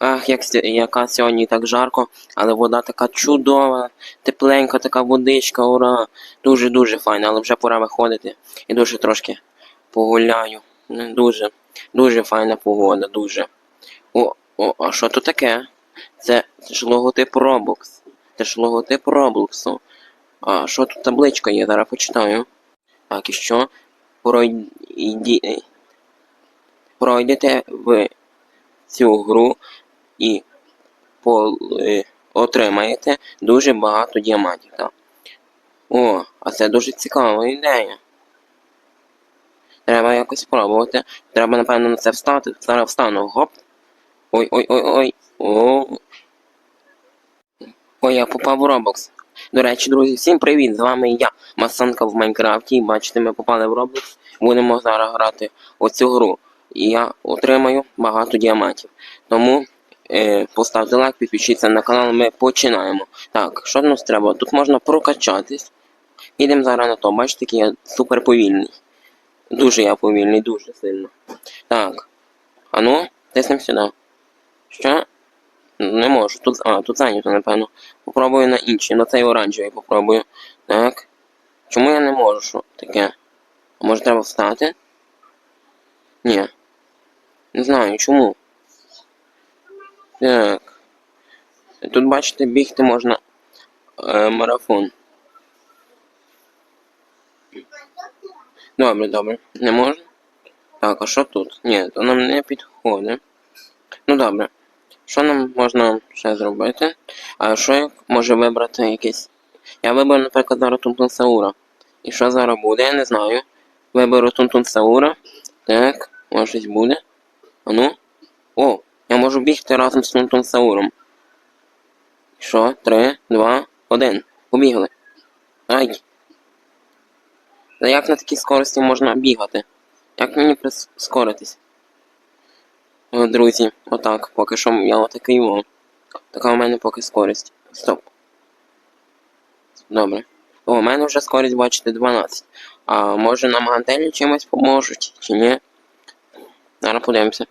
Ах, як, яка сьогодні так жарко, але вода така чудова, тепленька така водичка, ура. Дуже-дуже файна, але вже пора виходити. І дуже трошки погуляю. Ну, Дуже, дуже файна погода, дуже. О, о, а що тут таке? Це, це ж логотип Roblox. Це ж логотип Роблоксу. А що тут табличка є? Зараз почитаю. Так, і що? Пройді... Пройдете в цю гру і е, отримаєте дуже багато діамантів. Так. О, а це дуже цікава ідея. Треба якось спробувати. Треба, напевно, на це встати. Зараз встану. Гоп. Ой, ой, я попав у Roblox. До речі, друзі, всім привіт! З вами я, Масанка в Майнкрафті. Бачите, ми попали в Roblox. Будемо зараз грати оцю гру. І я отримаю багато діамантів. Тому е, поставте лайк, підпишіться на канал, ми починаємо. Так, що нам треба? Тут можна прокачатись. Підемо зараз на то. Бачите, який я супер повільний. Дуже я повільний, дуже сильно. Так. А ну, тиснемо сюди. Що? Не можу. Тут, а, тут зайнято, напевно. Попробую на інший, на цей оранжевий попробую. Так. Чому я не можу? Таке? А може треба встати? Ні. Не знаю, чому. Так. Тут, бачите, бігти можна е, марафон. Добре, добре. Не можна? Так, а що тут? Ні, то нам не підходить. Ну добре. Що нам можна ще зробити? А що як може вибрати якийсь. Я виберу, наприклад, зараз Тунтун Саура. І що зараз буде, я не знаю. Виберу Тунтун Саура. Так, може щось буде. А ну. Можу бігти разом з Тунтун Сауром. Що? Три, два, один. Побігли. Ай. Та як на такій скорості можна бігати? Як мені прискоритись? Друзі, отак, поки що я отакий во. Така у мене поки скорість. Стоп. Добре. О, у мене вже скорість, бачите, 12. А може нам гантелі чимось поможуть, чи ні? Зараз подивимося.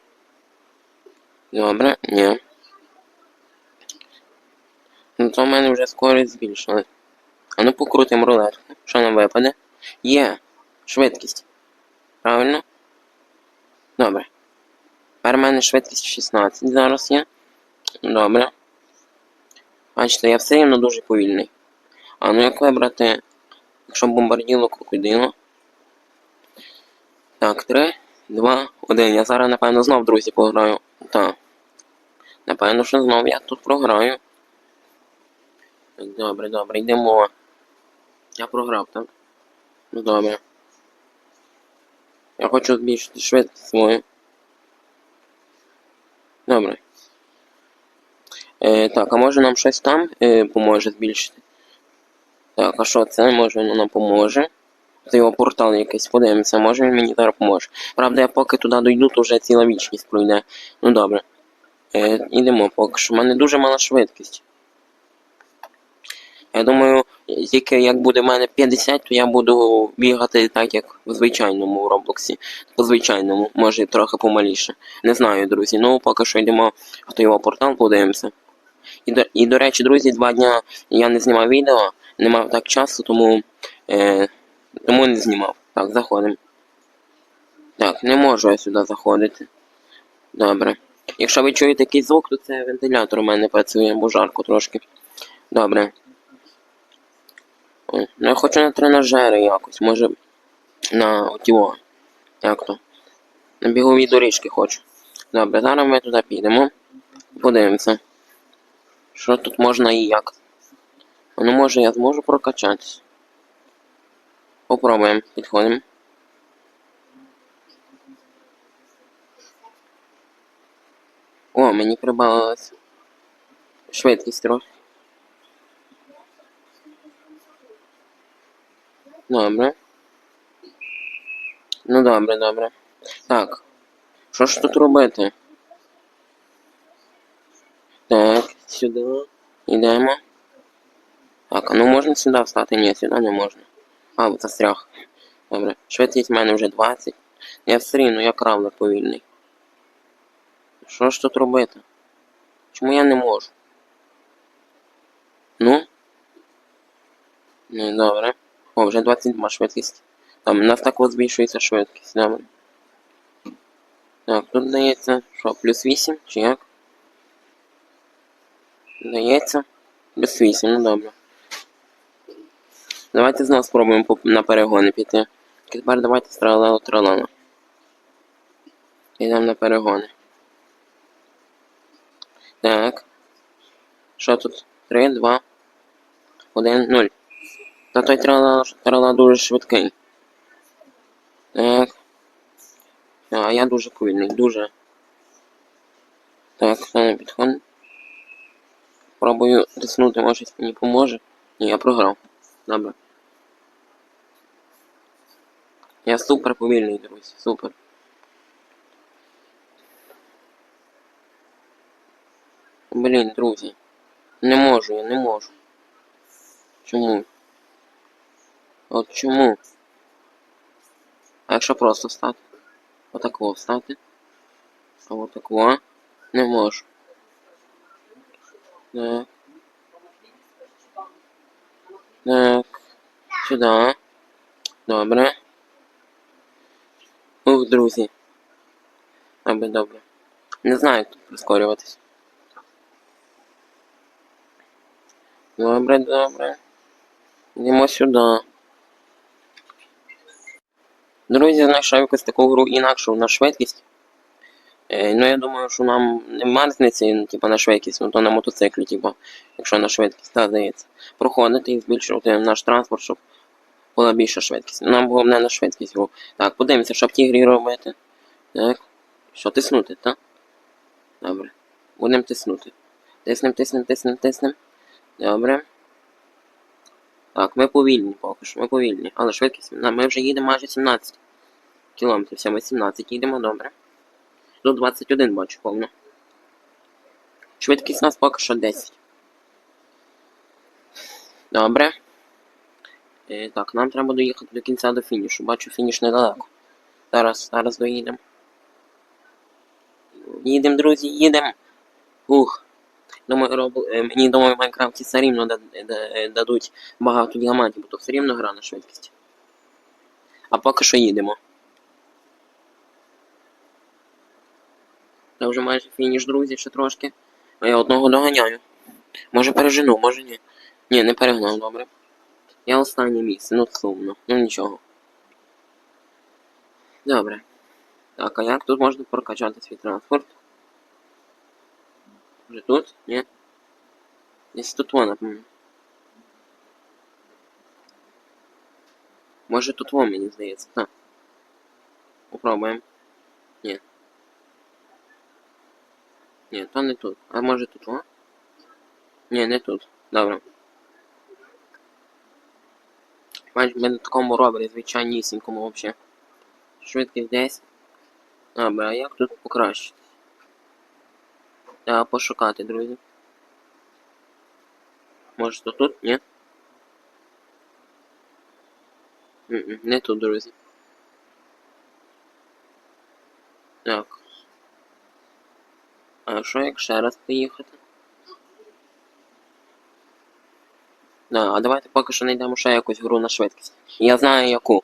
Добре, ні. Ну то в мене вже скорість збільшилась. А ну покрутимо рулетку. Що нам випаде? Є. Швидкість. Правильно? Добре. Тепер в мене швидкість 16 зараз є. Добре. Бачите, я все рівно дуже повільний. А ну як вибрати, якщо бомбарділо крокодило. Так, 3, 2, 1. Я зараз, напевно, знов, друзі, пограю. Так. Напевно, що знов я тут програю. Добре, добре, йдемо. Я програв, так? Ну добре. Я хочу збільшити швидкість свою. Добре. Е, так, а може нам щось там е, поможе збільшити? Так, а що це? Може воно нам поможе? Це його портал якийсь, подивимося, може він мені зараз поможе. Правда, я поки туди дойду, то вже ціла вічність пройде. Ну добре. Е, ідемо поки що. У мене дуже мала швидкість. Я думаю, тільки як буде в мене 50, то я буду бігати так, як в звичайному в Роблоксі. По звичайному, може трохи помаліше. Не знаю, друзі. Ну, поки що йдемо в його портал, подивимося. І до, і, до речі, друзі, два дня я не знімав відео, не мав так часу, тому, е, тому не знімав. Так, заходимо. Так, не можу я сюди заходити. Добре. Якщо ви чуєте якийсь звук, то це вентилятор у мене працює, бо жарко трошки. Добре. Ой, Ну я хочу на тренажери якось, може на отіво. Як то? На бігові доріжки хочу. Добре, зараз ми туди підемо. Подивимося. Що тут можна і як. Ну може я зможу прокачатись. Попробуємо, підходимо. О, мені прибавилась швидкість трохи. Добре. Ну добре, добре. Так. Що ж тут робити? Так, сюди. Йдемо. Так, а ну можна сюди встати? Ні, сюди не можна. А, застряг. Добре. Швидкість в мене вже 20. Я все рівно, я кравлер повільний. Що ж тут робити? Чому я не можу? Ну? Ну, добре. О, вже 22 швидкість. Там у нас так от збільшується швидкість, добре. Так, тут дається, що, плюс 8, чи як? Дається. Плюс 8, ну добре. Давайте знову спробуємо по- на перегони піти. Тепер давайте стрелело тралала. Йдемо на перегони. Так. Що тут? 3, 2, 1, 0. Та той трала дуже швидкий. Так. А я дуже повільний, дуже. Так, хто підходить. Пробую тиснути, може мені поможе. Ні, я програв. Добре. Я супер повільний, друзі, супер. Блін, друзі. Не можу, я не можу. Чому? От чому? А якщо просто встати? Отако встати. А отако. Не можу. Так. Так. Сюди. Добре. Друзі. Добре, добре. Не знаю, як тут прискорюватись. Добре, добре. Йдемо сюди. Друзі, знайшов якусь таку гру інакшу на швидкість. Е, ну я думаю, що нам нема різниці, ну, типу, на швидкість, ну то на мотоциклі, типу, якщо на швидкість, так здається. Проходити і збільшувати наш транспорт, щоб була більша швидкість. Нам головне на швидкість гру. Так, подивимося, що в тій грі робити. Так. Що, тиснути, так? Добре. Будемо тиснути. Тиснем, тиснем, тиснем, тиснем. Добре. Так, ми повільні поки що, ми повільні. Але швидкість. Ми вже їдемо майже 17 кілометрів. Все, ми 17 їдемо, добре. Тут 21 бачу повно. Швидкість у нас поки що 10. Добре. Е, так, нам треба доїхати до кінця до фінішу. Бачу фініш недалеко. Зараз, зараз доїдемо. Їдемо, друзі, їдемо. Ух. Думаю, роб... е, мені думаю, в Майнкрафті все рівно да- е, дадуть багато діамантів, бо то все рівно гра на швидкість. А поки що їдемо. Це вже майже фініш, друзі, ще трошки. А я одного доганяю. Може пережену, може ні. Ні, не перегнав, добре. Я останнє місце, ну сумно. Ну нічого. Добре. Так, а як тут можна прокачати свій транспорт? Вже тут? Ні? Десь тут вона, напевно. Може тут вон, мені здається, так. Попробуємо. Ні. Ні, то не тут. А може тут во? Ні, не тут. Добре. Бач, ми на такому ровері, звичайнісінькому взагалі. Швидкість десь. Добре, а як тут покращити? Треба пошукати, друзі. Може то тут? Ні? М-м, Не тут, друзі. Так. А що як ще раз поїхати? Да, а давайте поки що знайдемо ще якусь гру на швидкість. Я знаю яку.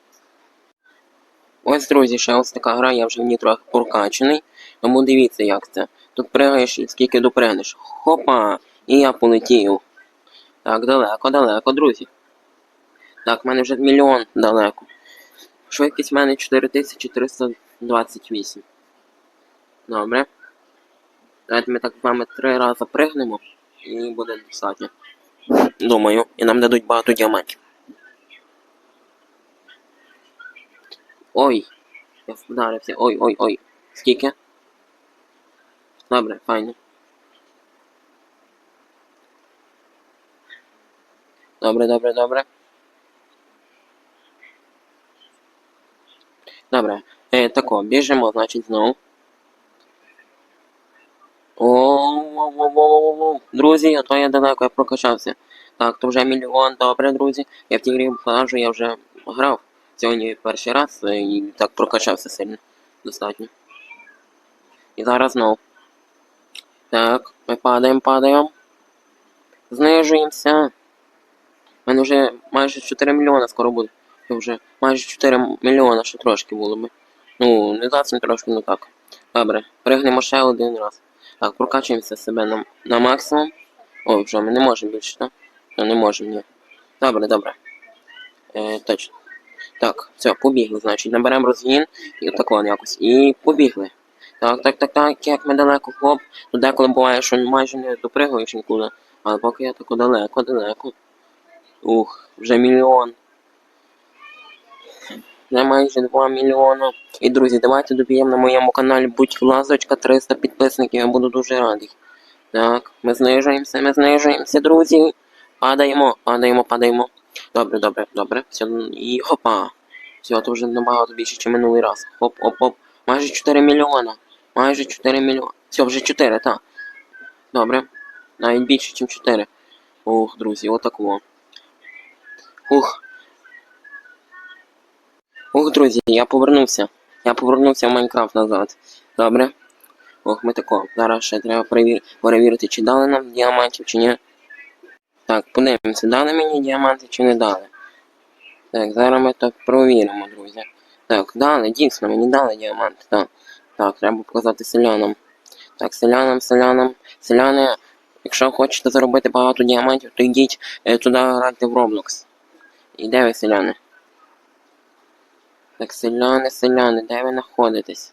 Ось, друзі, ще ось така гра, я вже в ній трохи прокачаний. Тому дивіться, як це. Тут пригаєш скільки допригнеш. Хопа! І я полетів. Так, далеко, далеко, друзі. Так, в мене вже мільйон далеко. Швидкість в мене 4328. Добре. Давайте ми так з вами три рази пригнемо і буде достатньо. Думаю, і нам дадуть багато діамантів. Ой! Я вдарився. Ой, ой, ой. Скільки? Добре, файно. Добре, добре, добре. Добре. Е, тако, біжимо, значить, знову. О, Друзі, а то я далеко я прокачався. Так, то вже мільйон, добре, друзі. Я в тій грі покажу, я вже грав. Сьогодні перший раз і так прокачався сильно. Достатньо. І зараз знову. Так, ми падаємо, падаємо. Знижуємося. У мене вже майже 4 мільйона скоро буде. Це вже майже 4 мільйона, ще трошки було би. Ну, не зовсім трошки, ну так. Добре, пригнемо ще один раз. Так, прокачуємося себе на, на максимум. Ой, вже ми не можемо більше, так? Ну, не можемо, ні. Добре, добре. Е, точно. Так, все, побігли, значить, наберемо розгін і отако якось. І побігли. Так, так, так, так, як ми далеко, хлоп. Ну деколи буває, що майже не допригуєш нікуди. Але поки я тако далеко, далеко. Ух, вже мільйон. Вже майже 2 мільйона. І друзі, давайте доб'ємо на моєму каналі будь лазочка 300 підписників, я буду дуже радий. Так, ми знижуємося, ми знижуємося, друзі. Падаємо, падаємо, падаємо. Добре, добре, добре. Все, і хопа. Все, це вже набагато більше, ніж минулий раз. Хоп, оп, оп. Майже 4 мільйона. Майже 4 мільйона. Все, вже 4, так. Добре. Навіть більше, ніж 4. Ух, друзі, отако. Ух. Ух, друзі, я повернувся. Я повернувся в Майнкрафт назад. Добре. Ох, ми тако. Зараз ще треба перевір... перевірити, чи дали нам діамантів, чи ні. Так, подивимося, дали мені діаманти чи не дали. Так, зараз ми так провіримо, друзі. Так, дали, дійсно, мені дали діаманти, так. Так, треба показати селянам. Так, селянам, селянам, селяни, якщо хочете заробити багато діамантів, то йдіть е, туди грати в Roblox. І де ви, селяни? Так, селяни, селяни, де ви знаходитесь?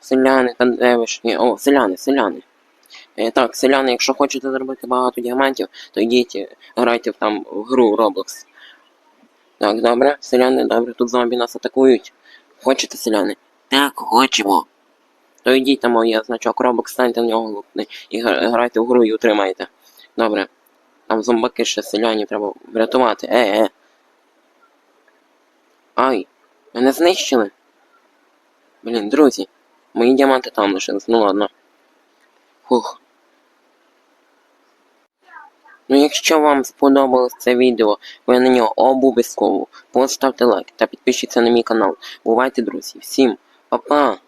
Селяни, та де ви ж? О, селяни, селяни. Е, так, селяни, якщо хочете заробити багато діамантів, то йдіть, е, грайте в там в гру Roblox. Так, добре, селяни, добре, тут зомбі нас атакують. Хочете, селяни? Так, хочемо. То йдіть там є значок Roblox, станьте в нього лупни і грайте в гру і утримайте. Добре. Там зомбаки ще селянів треба врятувати. Е, е. Ай, мене знищили. Блін, друзі, мої діаманти там лишились, ну ладно. Фух. Ну, якщо вам сподобалось це відео, ви на нього обов'язково поставте лайк та підпишіться на мій канал. Бувайте, друзі. Всім па-па!